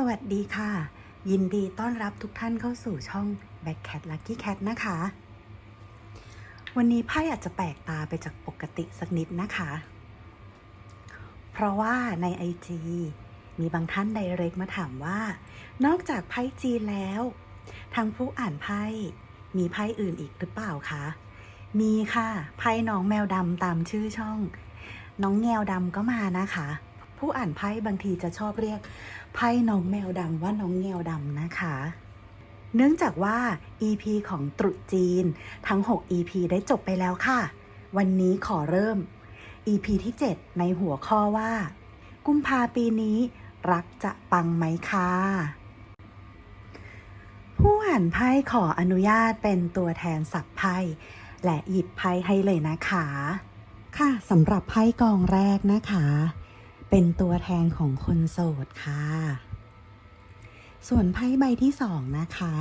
สวัสดีค่ะ ยินดีต้อนรับทุกท่านเข้าสู่ช่อง Back Cat Lucky Cat นะคะ วันนี้ไพ่อาจจะแปลกตาไปจากปกติสักนิดนะคะ เพราะว่าใน IG มีบางท่านไดเรกมาถามว่า นอกจากไพ่จีนแล้ว ทางผู้อ่านไพ่มีไพ่อื่นอีกหรือเปล่าคะ มีค่ะ ไพ่น้องแมวดำตามชื่อช่อง น้องแงวดำก็มานะคะ ผู้อ่านไพ่บางทีจะชอบเรียกไพ่น้องแมวดำว่าน้องแงวดำนะคะ เนื่องจากว่า EP ของตรุษจีนทั้ง 6 EP ได้จบไปแล้วค่ะ วันนี้ขอเริ่ม EP ที่ 7 ในหัวข้อว่า กุมภาปีนี้รักจะปังไหมคะผู้อ่านไพ่ขออนุญาตเป็นตัวแทนสับไพ่และหยิบไพ่ให้เลยนะคะ ค่ะสำหรับไพ่กองแรกนะคะ เป็นตัวแทนของคนโสดค่ะ ส่วนไพ่ใบที่สองนะคะ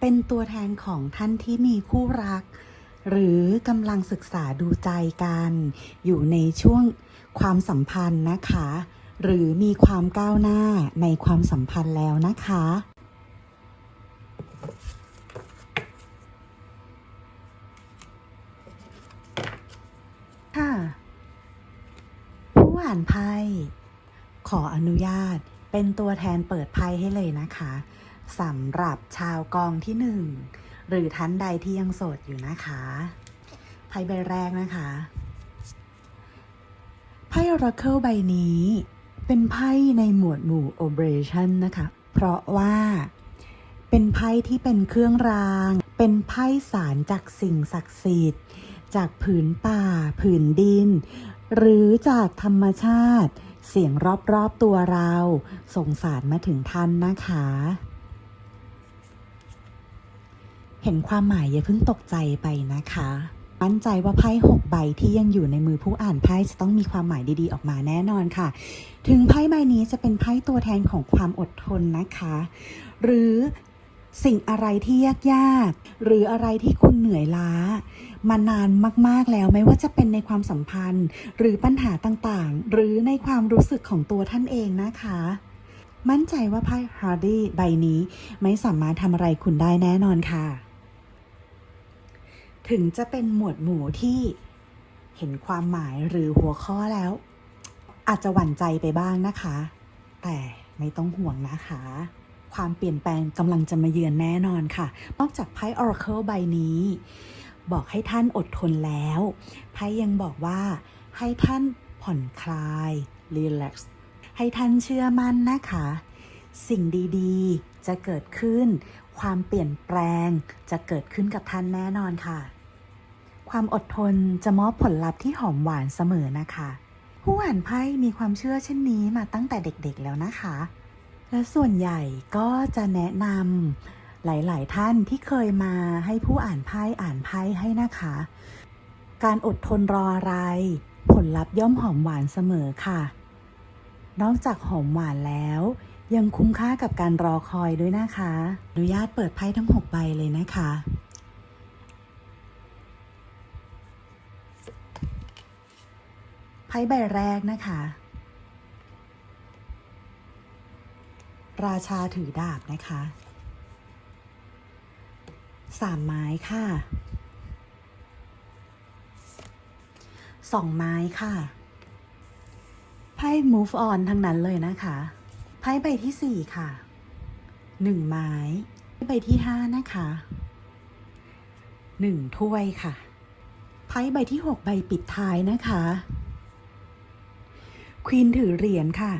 เป็นตัวแทนของท่านที่มีคู่รัก หรือกำลังศึกษาดูใจกัน อยู่ในช่วงความสัมพันธ์นะคะ หรือมีความก้าวหน้าในความสัมพันธ์แล้วนะคะ อ่านไพ่ขออนุญาตเป็นตัวแทนเปิดไพ่ให้เลยนะคะสำหรับชาวกองที่หนึ่งหรือท่านใดที่ยังโสดอยู่นะคะไพ่ใบแรกนะคะไพ่ Oracle ใบนี้เป็นไพ่ในหมวดหมู่ Operation นะคะ เพราะว่าเป็นไพ่ที่เป็นเครื่องราง เป็นไพ่สารจากสิ่งศักดิ์สิทธิ์ จากผืนป่า ผืนดิน หรือจากธรรมชาติ เสียงรอบๆตัวเรา ส่งสารมาถึงท่านนะคะ เห็นความหมายอย่าเพิ่งตกใจไปนะคะมั่นใจว่าไพ่หกใบที่ยังอยู่ในมือผู้อ่านไพ่จะต้องมีความหมายดีๆออกมาแน่นอนค่ะ ถึงไพ่ใบนี้จะเป็นไพ่ตัวแทนของความอดทนนะคะ หรือ สิ่งอะไรที่ยากๆ หรืออะไรที่คุณเหนื่อยล้า มานานมากๆแล้วไม่ว่าจะเป็นในความสัมพันธ์ หรือปัญหาต่างๆ หรือในความรู้สึกของตัวท่านเองนะคะ มั่นใจว่าไพ่ฮาร์ดี้ใบนี้ไม่สามารถทำอะไรคุณได้แน่นอนค่ะ ถึงจะเป็นหมวดหมู่ที่เห็นความหมายหรือหัวข้อแล้ว อาจจะหวั่นใจไปบ้างนะคะ แต่ไม่ต้องห่วงนะคะ ความเปลี่ยนแปลงกำลังจะมาเยือนแน่นอนค่ะ นอกจากไพ่ Oracle ใบนี้ บอกให้ท่านอดทนแล้ว ไพ่ยังบอกว่าให้ท่านผ่อนคลาย relax ให้ท่านเชื่อมั่นนะคะ สิ่งดีๆ จะเกิดขึ้น ความเปลี่ยนแปลงจะเกิดขึ้นกับท่านแน่นอนค่ะ ความอดทนจะมอบผลลัพธ์ที่หอมหวานเสมอนะคะ ผู้อ่านไพ่มีความเชื่อเช่นนี้มาตั้งแต่เด็กๆแล้วนะคะ และส่วนใหญ่ก็จะแนะนำหลาย ๆ ท่านที่เคยมาให้ผู้อ่านไพ่อ่านไพ่ให้นะคะ การอดทนรออะไร ผลลัพธ์ย่อมหอมหวานเสมอค่ะ นอกจากหอมหวานแล้ว ยังคุ้มค่ากับการรอคอยด้วยนะคะ อนุญาตเปิดไพ่ทั้ง 6 ใบเลยนะคะไพ่ใบแรกนะคะ ราชาถือดาบนะคะสามไม้ค่ะสองไม้ค่ะ ไพ่ move on ทั้งนั้นเลยนะคะ ไพ่ใบที่สี่ค่ะหนึ่งไม้ ใบที่ห้านะคะหนึ่งถ้วยค่ะ ไพ่ใบที่หกใบปิดท้ายนะคะ ควีนถือเหรียญค่ะ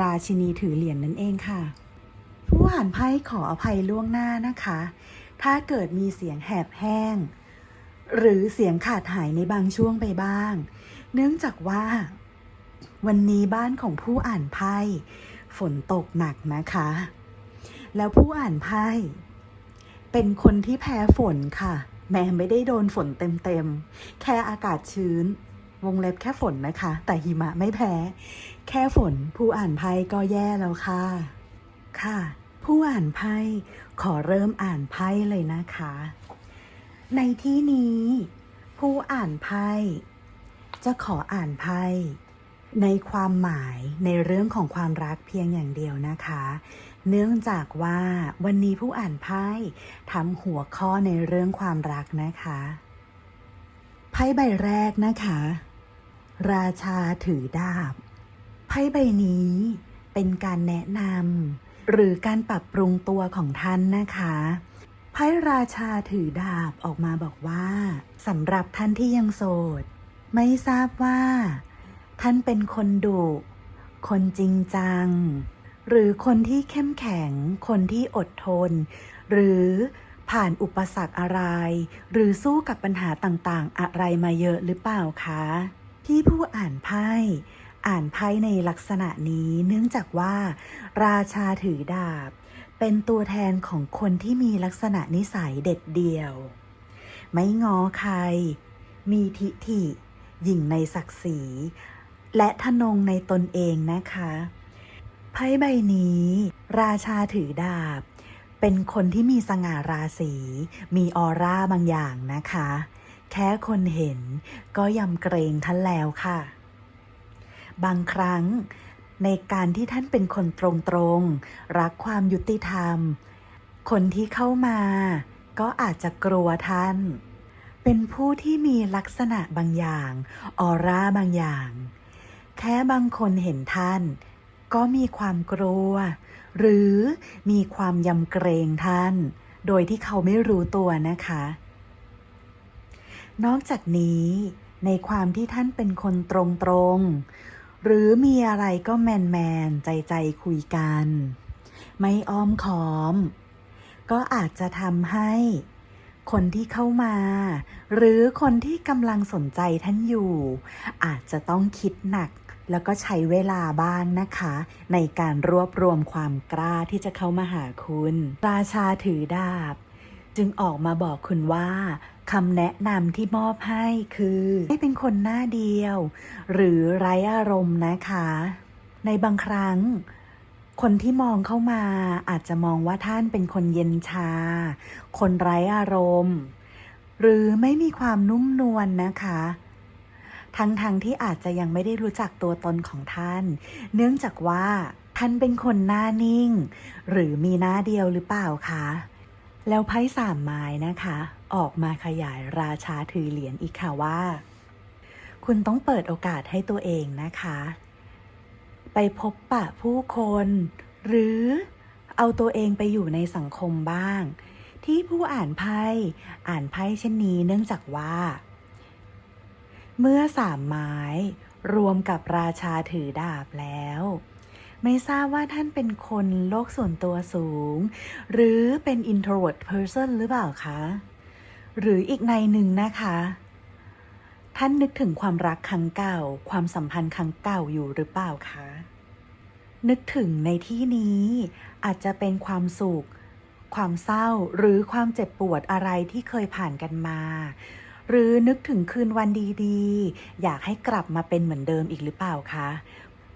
ราชินีถือเหรียญนั่นเองค่ะ ผู้อ่านไพ่ขออภัยล่วงหน้านะคะ ถ้าเกิดมีเสียงแหบแห้ง หรือเสียงขาดหายในบางช่วงไปบ้าง เนื่องจากว่า วันนี้บ้านของผู้อ่านไพ่ฝนตกหนักนะคะ แล้วผู้อ่านไพ่เป็นคนที่แพ้ฝนค่ะ แม้ไม่ได้โดนฝนเต็มๆ แค่อากาศชื้น วงเล็บแค่ฝนนะคะ แต่หิมะไม่แพ้ แค่ฝนผู้อ่านไพ่ก็แย่แล้วค่ะ ค่ะ ผู้อ่านไพ่ขอเริ่มอ่านไพ่เลยนะคะ ในที่นี้ ผู้อ่านไพ่จะขออ่านไพ่ในความหมายในเรื่องของความรักเพียงอย่างเดียวนะคะ เนื่องจากว่าวันนี้ผู้อ่านไพ่ทำหัวข้อในเรื่องความรักนะคะไพ่ใบแรกนะคะ ราชาถือดาบ ไพ่ใบนี้เป็นการแนะนำหรือการปรับปรุงตัวของท่านนะคะไพ่ราชาถือดาบออกมาบอกว่าสำหรับท่านที่ยังโสด ไม่ทราบว่า ท่านเป็นคนดุคนจริงจัง หรือคนที่เข้มแข็ง คนที่อดทน หรือผ่านอุปสรรคอะไร หรือสู้กับปัญหาต่างๆ อะไรมาเยอะหรือเปล่าคะ ที่ผู้อ่านไพ่ อ่านไพ่ในลักษณะนี้เนื่องจากว่า ราชาถือดาบ เป็นตัวแทนของคนที่มีลักษณะนิสัยเด็ดเดี่ยว ไม่งอใคร มีทิฐิหยิ่งในศักดิ์ศรี และทนงในตนเองนะคะไพ่ใบนี้ ราชาถือดาบ เป็นคนที่มีสง่าราศีมีออร่าบางอย่างนะคะ แค่คนเห็นก็ยำเกรงท่านแล้วค่ะ บางครั้ง ในการที่ท่านเป็นคนตรงๆ รักความยุติธรรม คนที่เข้ามา ก็อาจจะกลัวท่าน เป็นผู้ที่มีลักษณะบางอย่าง ออร่าบางอย่าง แค่บางคนเห็นท่าน ก็มีความกลัว หรือมีความยำเกรงท่าน โดยที่เขาไม่รู้ตัวนะคะ นอกจากนี้ในความที่ท่านเป็นคนตรงๆ หรือมีอะไรก็แมนแมนใจใจคุยกัน ไม่อ้อมค้อม ก็อาจจะทำให้ คนที่เข้ามา หรือคนที่กำลังสนใจท่านอยู่ อาจจะต้องคิดหนักแล้วก็ใช้เวลาบ้างนะคะ ในการรวบรวมความกล้าที่จะเข้ามาหาคุณ ราชาถือดาบ จึงออกมาบอกคุณว่าคำแนะนำที่มอบให้คือ ให้เป็นคนหน้าเดียว หรือไร้อารมณ์นะคะ ในบางครั้ง คนที่มองเข้ามาอาจจะมองว่าท่านเป็นคนเย็นชา คนไร้อารมณ์ หรือไม่มีความนุ่มนวลนะคะ ทั้งๆทที่อาจจะยังไม่ได้รู้จักตัวตนของท่าน เนื่องจากว่าท่านเป็นคนหน้านิ่ง หรือมีหน้าเดียวหรือเปล่าคะ แล้วไพ่สามไม้นะคะ ออกมาขยายราชาถือเหรียญอีกค่ะว่า คุณต้องเปิดโอกาสให้ตัวเองนะคะ ไปพบปะผู้คน หรือเอาตัวเองไปอยู่ในสังคมบ้าง ที่ผู้อ่านไพ่อ่านไพ่เช่นนี้เนื่องจากว่า เมื่อสามไม้รวมกับราชาถือดาบแล้ว ไม่ทราบว่าท่านเป็นคนโลกส่วนตัวสูง หรือเป็น introvert person หรือเปล่าคะ หรืออีกในหนึ่งนะคะ ท่านนึกถึงความรักครั้งเก่า ความสัมพันธ์ครั้งเก่าอยู่หรือเปล่าคะ นึกถึงในที่นี้อาจจะเป็นความสุข ความเศร้าหรือความเจ็บปวดอะไรที่เคยผ่านกันมาหรือนึกถึงคืนวันดีๆ อยากให้กลับมาเป็นเหมือนเดิมอีกหรือเปล่าคะ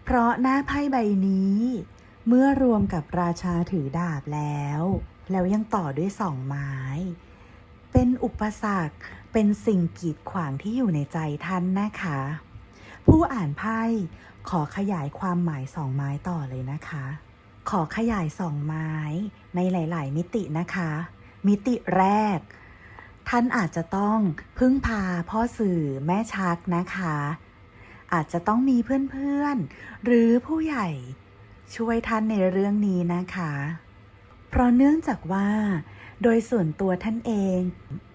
เพราะหน้าไพ่ใบนี้ เมื่อรวมกับราชาถือดาบแล้ว แล้วยังต่อด้วยสองไม้ เป็นอุปสรรคเป็นสิ่งกีดขวางที่อยู่ในใจท่านนะคะ ผู้อ่านไพ่ขอขยายความหมายสองไม้ต่อเลยนะคะ ขอขยายสองไม้ในหลาย ๆ มิตินะคะ มิติแรก ท่านอาจจะต้องพึ่งพาพ่อสื่อแม่ชักนะคะ อาจจะต้องมีเพื่อนๆ หรือผู้ใหญ่ช่วยท่านในเรื่องนี้นะคะ เพราะเนื่องจากว่า โดยส่วนตัวท่านเอง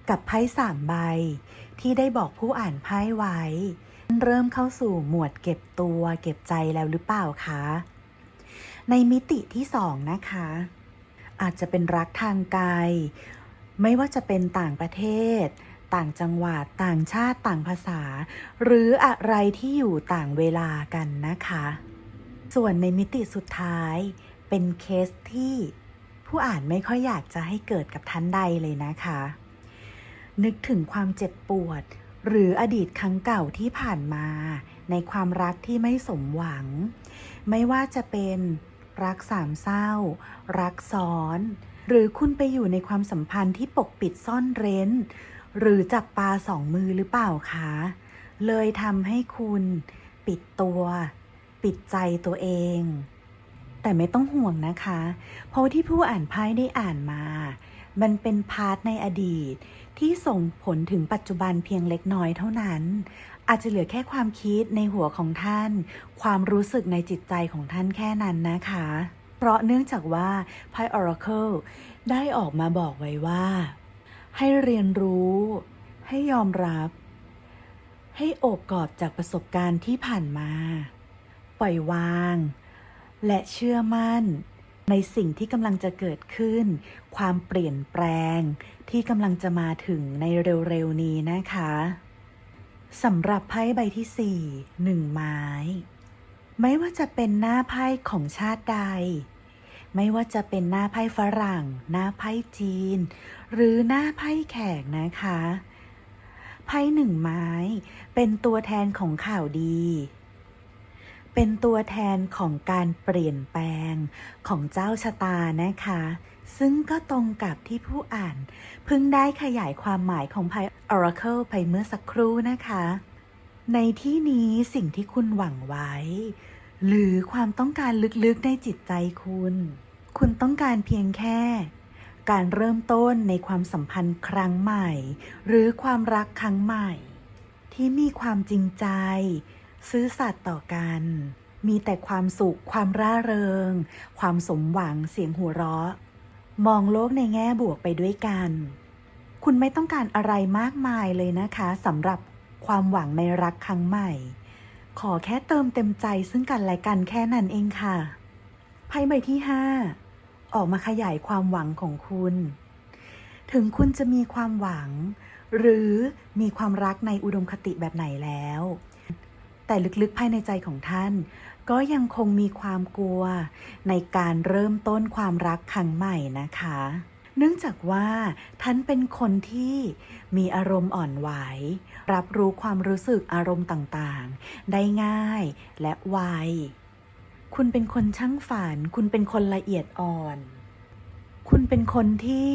กับไพ่สามใบ ที่ได้บอกผู้อ่านไพ่ไว้ เริ่มเข้าสู่หมวดเก็บตัวเก็บใจแล้วหรือเปล่าคะ ในมิติที่สองนะคะ อาจจะเป็นรักทางไกล ไม่ว่าจะเป็นต่างประเทศ ต่างจังหวัด ต่างชาติต่างภาษา หรืออะไรที่อยู่ต่างเวลากันนะคะ ส่วนในมิติสุดท้าย เป็นเคสที่ผู้อ่านไม่ค่อยอยากจะให้เกิดกับท่านใดเลยนะคะ นึกถึงความเจ็บปวด หรืออดีตครั้งเก่าที่ผ่านมา ในความรักที่ไม่สมหวัง ไม่ว่าจะเป็นรักสามเศร้า รักซ้อน หรือคุณไปอยู่ในความสัมพันธ์ที่ปกปิดซ่อนเร้น หรือจับปลาสองมือหรือเปล่าคะ เลยทำให้คุณปิดตัว ปิดใจตัวเอง แต่ไม่ต้องห่วงนะคะ เพราะที่ผู้อ่านไพ่ได้อ่านมา มันเป็นพาร์ทในอดีต ที่ส่งผลถึงปัจจุบันเพียงเล็กน้อยเท่านั้น อาจจะเหลือแค่ความคิดในหัวของท่าน ความรู้สึกในจิตใจของท่านแค่นั้นนะคะ เพราะเนื่องจากว่าไพ่ Oracle ได้ออกมาบอกไว้ว่า ให้เรียนรู้ ให้ยอมรับ ให้โอบกอดจากประสบการณ์ที่ผ่านมา ปล่อยวาง และเชื่อมั่น ในสิ่งที่กำลังจะเกิดขึ้น ความเปลี่ยนแปลงที่กำลังจะมาถึงในเร็วๆนี้นะคะสำหรับไพ่ใบที่สี่หนึ่งไม้ ไม่ว่าจะเป็นหน้าไพ่ของชาติใด ไม่ว่าจะเป็นหน้าไพ่ฝรั่ง หน้าไพ่จีน หรือหน้าไพ่แขกนะคะ ไพ่หนึ่งไม้ เป็นตัวแทนของข่าวดี เป็นตัวแทนของการเปลี่ยนแปลงของเจ้าชะตานะคะ ซึ่งก็ตรงกับที่ผู้อ่าน เพิ่งได้ขยายความหมายของไพ่ Oracle ไปเมื่อสักครู่นะคะ ในที่นี้สิ่งที่คุณหวังไว้หรือความต้องการลึกๆในจิตใจคุณ คุณต้องการเพียงแค่ การเริ่มต้นในความสัมพันธ์ครั้งใหม่ หรือความรักครั้งใหม่ ที่มีความจริงใจ ซื่อสัตย์ต่อกัน มีแต่ความสุข ความร่าเริง ความสมหวังเสียงหัวเราะ มองโลกในแง่บวกไปด้วยกัน คุณไม่ต้องการอะไรมากมายเลยนะคะสำหรับความหวังในรักครั้งใหม่ ขอแค่เติมเต็มใจซึ่งกันและกันแค่นั้นเองค่ะไพ่ใบที่ 5 ออกมาขยายความหวังของคุณ ถึงคุณจะมีความหวัง หรือมีความรักในอุดมคติแบบไหนแล้ว แต่ลึกๆภายในใจของท่าน ก็ยังคงมีความกลัว ในการเริ่มต้นความรักครั้งใหม่นะคะ เนื่องจากว่าท่านเป็นคนที่มีอารมณ์อ่อนไหว รับรู้ความรู้สึกอารมณ์ต่างๆ ได้ง่ายและไว คุณเป็นคนช่างฝัน คุณเป็นคนละเอียดอ่อน คุณเป็นคนที่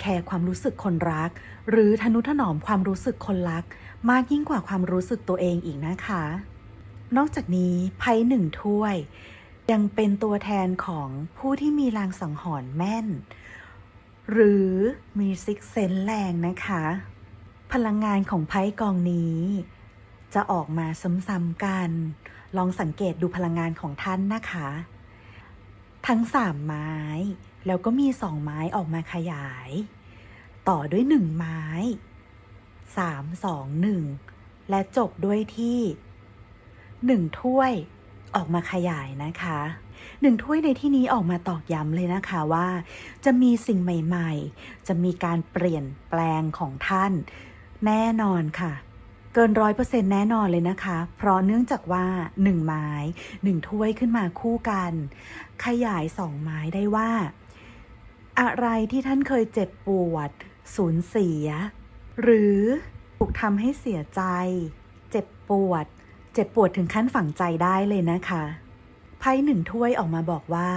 แคร์ความรู้สึกคนรัก หรือทนุถนอมความรู้สึกคนรัก มากยิ่งกว่าความรู้สึกตัวเองอีกนะคะ นอกจากนี้ไพ่หนึ่งถ้วย ยังเป็นตัวแทนของผู้ที่มีลางสังหรณ์แม่น หรือมีซิกเซนแรงนะคะ พลังงานของไพ่กองนี้ จะออกมาซ้ำๆกัน ลองสังเกตดูพลังงานของท่านนะคะ ทั้งสามไม้ แล้วก็มีสองไม้ออกมาขยาย ต่อด้วยหนึ่งไม้สามสองหนึ่งและจบด้วยที่หนึ่งถ้วยออกมาขยายนะคะหนึ่งถ้วยในที่นี้ออกมาตอกย้ำเลยนะคะว่า จะมีสิ่งใหม่ ๆ จะมีการเปลี่ยนแปลงของท่าน แน่นอนค่ะ เกินร้อยเปอร์เซ็นแน่นอนเลยนะคะ เพราะเนื่องจากว่าหนึ่งไม้หนึ่งถ้วยขึ้นมาคู่กัน ขยายสองไม้ได้ว่า อะไรที่ท่านเคยเจ็บปวด สูญเสีย หรือถูกทำให้เสียใจ เจ็บปวด เจ็บปวดถึงขั้นฝังใจได้เลยนะคะไพ่หนึ่งถ้วยออกมาบอกว่า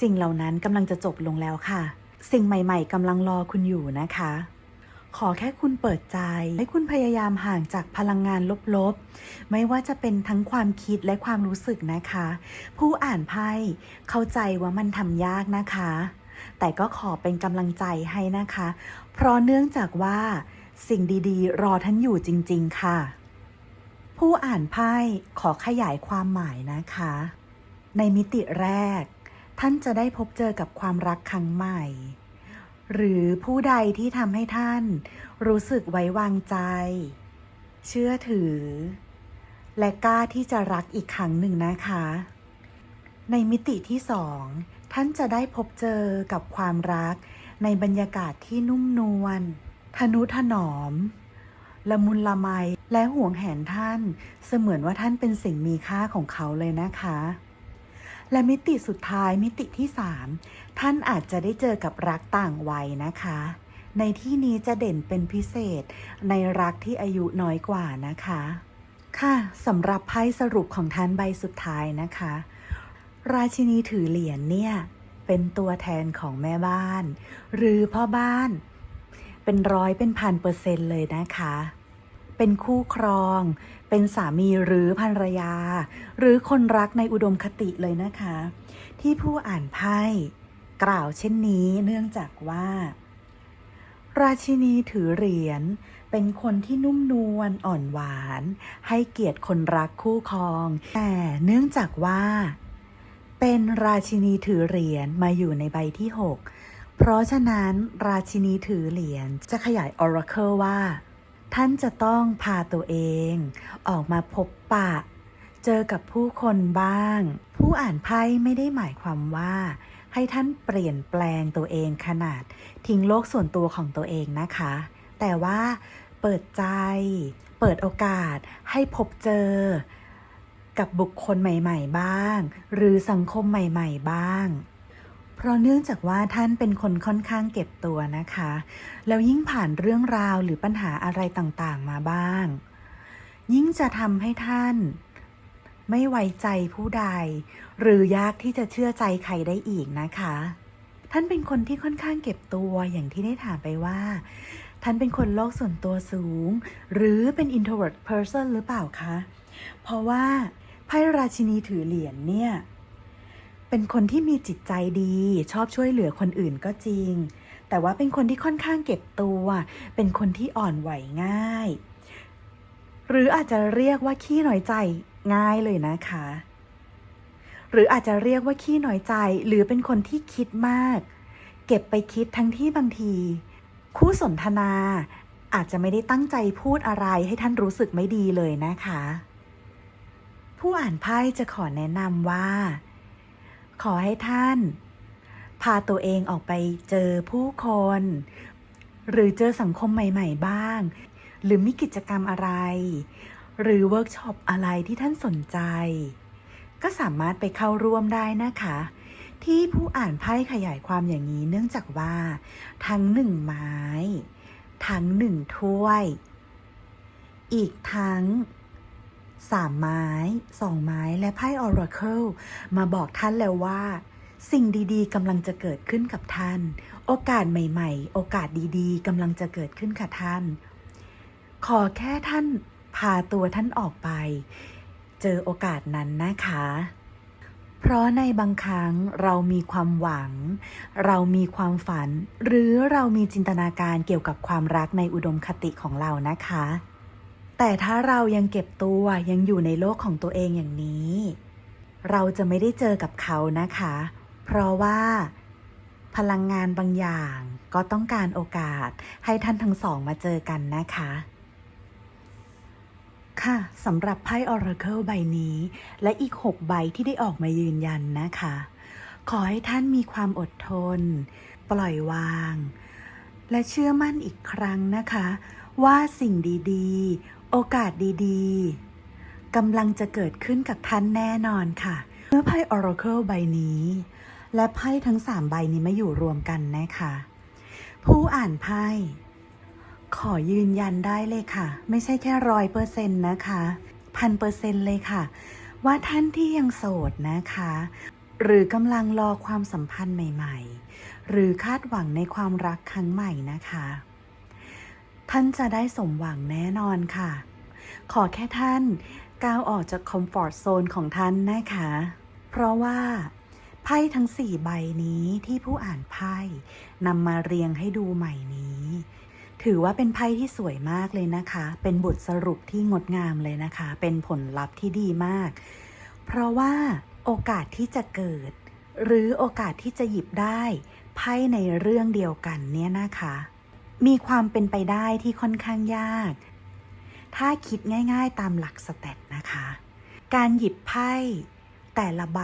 สิ่งเหล่านั้นกำลังจะจบลงแล้วค่ะ สิ่งใหม่ ๆกำลังรอคุณอยู่นะคะ ขอแค่คุณเปิดใจ ให้คุณพยายามห่างจากพลังงานลบๆ ไม่ว่าจะเป็นทั้งความคิดและความรู้สึกนะคะ ผู้อ่านไพ่เข้าใจว่ามันทำยากนะคะ แต่ก็ขอเป็นกำลังใจให้นะคะ เพราะเนื่องจากว่า สิ่งดีๆ รอท่านอยู่จริง ๆ ค่ะ ผู้อ่านไพ่ขอขยายความหมายนะคะ ในมิติแรก ท่านจะได้พบเจอกับความรักครั้งใหม่ หรือผู้ใดที่ทำให้ท่าน รู้สึกไว้วางใจ เชื่อถือ และกล้าที่จะรักอีกครั้งหนึ่งนะคะ ในมิติที่สองท่านจะได้พบเจอกับความรักในบรรยากาศที่นุ่มนวลทนุถนอม ละมุนละไมและห่วงแหนท่าน เสมือนว่าท่านเป็นสิ่งมีค่าของเขาเลยนะคะ และมิติสุดท้ายมิติที่สามท่านอาจจะได้เจอกับรักต่างวัยนะคะ ในที่นี้จะเด่นเป็นพิเศษในรักที่อายุน้อยกว่านะคะ ค่ะสำหรับไพ่สรุปของท่านใบสุดท้ายนะคะ ราชินีถือเหรียญเนี่ยเป็นตัวแทนของแม่บ้าน หรือพ่อบ้าน เป็นร้อยเป็นพันเปอร์เซ็นต์เลยนะคะ เป็นคู่ครอง เป็นสามีหรือภรรยา หรือคนรักในอุดมคติเลยนะคะ ที่ผู้อ่านไพ่กล่าวเช่นนี้เนื่องจากว่า ราชินีถือเหรียญเป็นคนที่นุ่มนวลอ่อนหวาน ให้เกียรติคนรักคู่ครอง แต่เนื่องจากว่า เป็นราชินีถือเหรียญมาอยู่ในใบที่ 6 เพราะฉะนั้นราชินีถือเหรียญจะขยาย Oracle ว่า ท่านจะต้องพาตัวเอง ออกมาพบปะ เจอกับผู้คนบ้าง ผู้อ่านไพ่ไม่ได้หมายความว่า ให้ท่านเปลี่ยนแปลงตัวเองขนาด ทิ้งโลกส่วนตัวของตัวเองนะคะ แต่ว่าเปิดใจ เปิดโอกาสให้พบเจอ กับบุคคลใหม่ ๆ บ้าง หรือสังคมใหม่ ๆ บ้าง เพราะเนื่องจากว่าท่านเป็นคนค่อนข้างเก็บตัวนะคะ แล้วยิ่งผ่านเรื่องราวหรือปัญหาอะไรต่างๆมาบ้าง ยิ่งจะทำให้ท่าน ไม่ไว้ใจผู้ใด หรือยากที่จะเชื่อใจใครได้อีกนะคะ ท่านเป็นคนที่ค่อนข้างเก็บตัวอย่างที่ได้ถามไปว่า ท่านเป็นคนโลกส่วนตัวสูง หรือเป็น introvert person หรือเปล่าคะ เพราะว่าไพ่ราชินีถือเหรียญเนี่ย เป็นคนที่มีจิตใจดี ชอบช่วยเหลือคนอื่นก็จริง แต่ว่าเป็นคนที่ค่อนข้างเก็บตัว เป็นคนที่อ่อนไหวง่าย หรืออาจจะเรียกว่าขี้น้อยใจง่ายเลยนะคะ หรืออาจจะเรียกว่าขี้น้อยใจ หรือเป็นคนที่คิดมาก เก็บไปคิดทั้งที่บางที คู่สนทนาอาจจะไม่ได้ตั้งใจพูดอะไรให้ท่านรู้สึกไม่ดีเลยนะคะ ผู้อ่านไพ่จะขอแนะนำว่า ขอให้ท่าน พาตัวเองออกไปเจอผู้คน หรือเจอสังคมใหม่ ๆ บ้าง หรือมีกิจกรรมอะไร หรือเวิร์กช็อปอะไรที่ท่านสนใจ ก็สามารถไปเข้าร่วมได้นะคะ ที่ผู้อ่านไพ่ขยายความอย่างนี้เนื่องจากว่า ทั้งหนึ่งไม้ ทั้งหนึ่งถ้วย อีกทั้ง สามไม้สองไม้และไพ่ Oracle มาบอกท่านแล้วว่า สิ่งดีๆกำลังจะเกิดขึ้นกับท่าน โอกาสใหม่ ๆ โอกาสดีๆกำลังจะเกิดขึ้นกับท่าน ขอแค่ท่านพาตัวท่านออกไป เจอโอกาสนั้นนะคะ เพราะในบางครั้งเรามีความหวัง เรามีความฝัน หรือเรามีจินตนาการเกี่ยวกับความรักในอุดมคติของเรานะคะ แต่ถ้าเรายังเก็บตัวยังอยู่ในโลกของตัวเองอย่างนี้ เราจะไม่ได้เจอกับเขานะคะ เพราะว่า พลังงานบางอย่างก็ต้องการโอกาสให้ท่านทั้งสองมาเจอกันนะคะ ค่ะสำหรับไพ่ Oracle ใบนี้ และอีก 6 ใบที่ได้ออกมายืนยันนะคะ ขอให้ท่านมีความอดทน ปล่อยวาง และเชื่อมั่นอีกครั้งนะคะ ว่าสิ่งดี ๆ โอกาสดีๆกำลังจะเกิดขึ้นกับท่านแน่นอนค่ะ เมื่อไพ่ Oracle ใบนี้ และไพ่ทั้ง 3 ใบนี้มาอยู่รวมกันนะคะ ผู้อ่านไพ่ ขอยืนยันได้เลยค่ะ ไม่ใช่แค่ร้อยเปอร์เซ็นต์นะคะพันเปอร์เซ็นต์เลยค่ะ ว่าท่านที่ยังโสดนะคะ หรือกำลังรอความสัมพันธ์ใหม่ ๆ หรือคาดหวังในความรักครั้งใหม่นะคะ ท่านจะได้สมหวังแน่นอนค่ะ ขอแค่ท่านก้าวออกจากคอมฟอร์ z โซนของท่านนะคะ เพราะว่าไพ่ทั้งสี่ใบนี้ที่ผู้อ่านไพ่นำมาเรียงให้ดูใหม่นี้ ถือว่าเป็นไพ่ที่สวยมากเลยนะคะ เป็นบทสรุปที่งดงามเลยนะคะ เป็นผลลัพธ์ที่ดีมาก เพราะว่าโอกาสที่จะเกิด หรือโอกาสที่จะหยิบได้ไพ่ในเรื่องเดียวกันเนี่ยนะคะ มีความเป็นไปได้ที่ค่อนข้างยาก ถ้าคิดง่ายๆตามหลักสแตทนะคะ การหยิบไพ่แต่ละใบ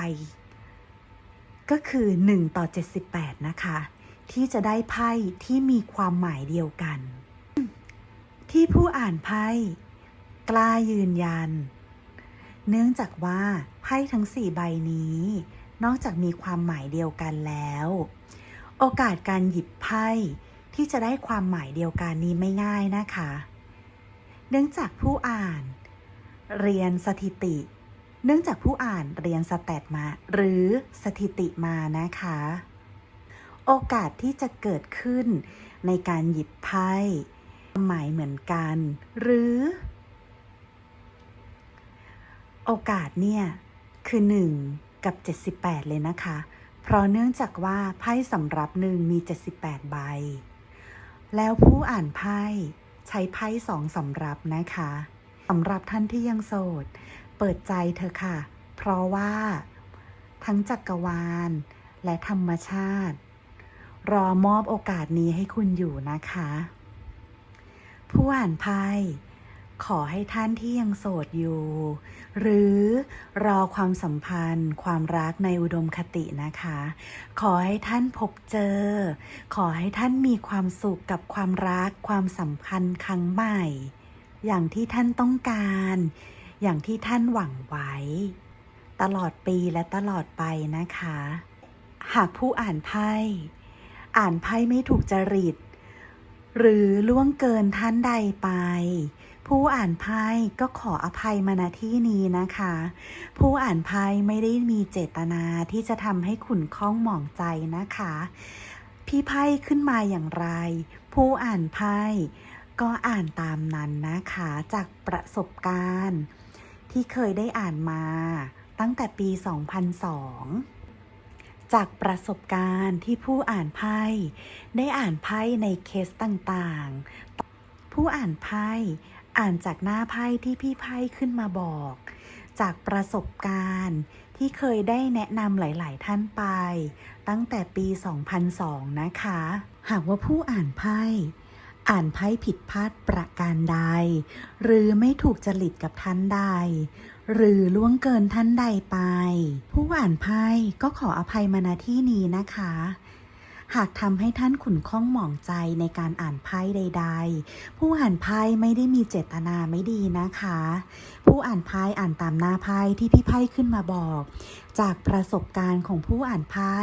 ก็คือ 1 ต่อ 78 นะคะ ที่จะได้ไพ่ที่มีความหมายเดียวกัน ที่ผู้อ่านไพ่กล้ายืนยัน เนื่องจากว่าไพ่ทั้ง 4 ใบนี้ นอกจากมีความหมายเดียวกันแล้ว โอกาสการหยิบไพ่ ที่จะได้ความหมายเดียวกันนี้ไม่ง่ายนะคะ เนื่องจากผู้อ่าน เรียนสถิติ เนื่องจากผู้อ่านเรียนสแตทมา หรือสถิติมานะคะ โอกาสที่จะเกิดขึ้นในการหยิบไพ่หมายเหมือนกัน หรือ โอกาสเนี่ยคือ 1 กับ 78 เลยนะคะ เพราะเนื่องจากว่าไพ่สำรับหนึ่งมี 78 ใบ แล้วผู้อ่านไพ่ใช้ไพ่สองสำรับนะคะสำหรับท่านที่ยังโสด เปิดใจเธอะค่ะ เพราะว่า ทั้งจักรวาล และธรรมชาติ รอมอบโอกาสนี้ให้คุณอยู่นะคะ ผู้อ่านไพ่ ขอให้ท่านที่ยังโสดอยู่ หรือรอความสัมพันธ์ ความรักในอุดมคตินะคะ ขอให้ท่านพบเจอ ขอให้ท่านมีความสุขกับความรักความสัมพันธ์ครั้งใหม่ อย่างที่ท่านต้องการ อย่างที่ท่านหวังไว้ ตลอดปีและตลอดไปนะคะ หากผู้อ่านไพ่อ่านไพ่ไม่ถูกจริตหรือล่วงเกินท่านใดไป ผู้อ่านไพ่ก็ขออภัยมาณที่นี้นะคะ ผู้อ่านไพ่ไม่ได้มีเจตนาที่จะทำให้ขุนข้องหมองใจนะคะ พี่ไพ่ขึ้นมาอย่างไร ผู้อ่านไพ่ก็อ่านตามนั้นนะคะจากประสบการณ์ ที่เคยได้อ่านมาตั้งแต่ปี 2002จากประสบการณ์ที่ผู้อ่านไพ่ได้อ่านไพ่ในเคสต่างๆ ผู้อ่านไพ่ อ่านจากหน้าไพ่ที่พี่ไพ่ขึ้นมาบอก จากประสบการณ์ที่เคยได้แนะนำหลาย ๆ ท่านไป ตั้งแต่ปี 2002 นะคะ หากว่าผู้อ่านไพ่อ่านไพ่ผิดพลาดประการใด หรือไม่ถูกจริตกับท่านใด หรือล่วงเกินท่านใดไป ผู้อ่านไพ่ก็ขออภัยมาณที่นี้นะคะ หากทำให้ท่านขุนข้องหมองใจในการอ่านไพ่ใด ๆ ผู้อ่านไพ่ไม่ได้มีเจตนาไม่ดีนะคะ ผู้อ่านไพ่อ่านตามหน้าไพ่ที่พี่ไพ่ขึ้นมาบอก จากประสบการณ์ของผู้อ่านไพ่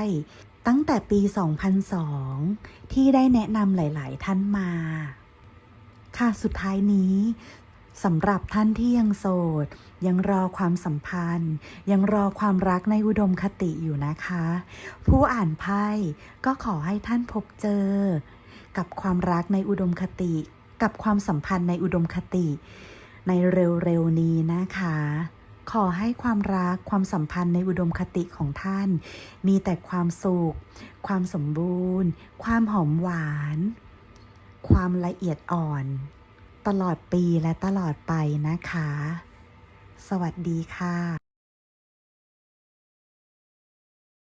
ตั้งแต่ปี 2002 ที่ได้แนะนำหลาย ๆ ท่านมา ค่ะสุดท้ายนี้ สำหรับท่านที่ยังโสด ยังรอความสัมพันธ์ ยังรอความรักในอุดมคติอยู่นะคะ ผู้อ่านไพ่ก็ขอให้ท่านพบเจอ กับความรักในอุดมคติ กับความสัมพันธ์ในอุดมคติ ในเร็วๆนี้นะคะ ขอให้ความรักความสัมพันธ์ในอุดมคติของท่าน มีแต่ความสุข ความสมบูรณ์ ความหอมหวาน ความละเอียดอ่อน ตลอดปีและตลอดไปนะคะ สวัสดีค่ะ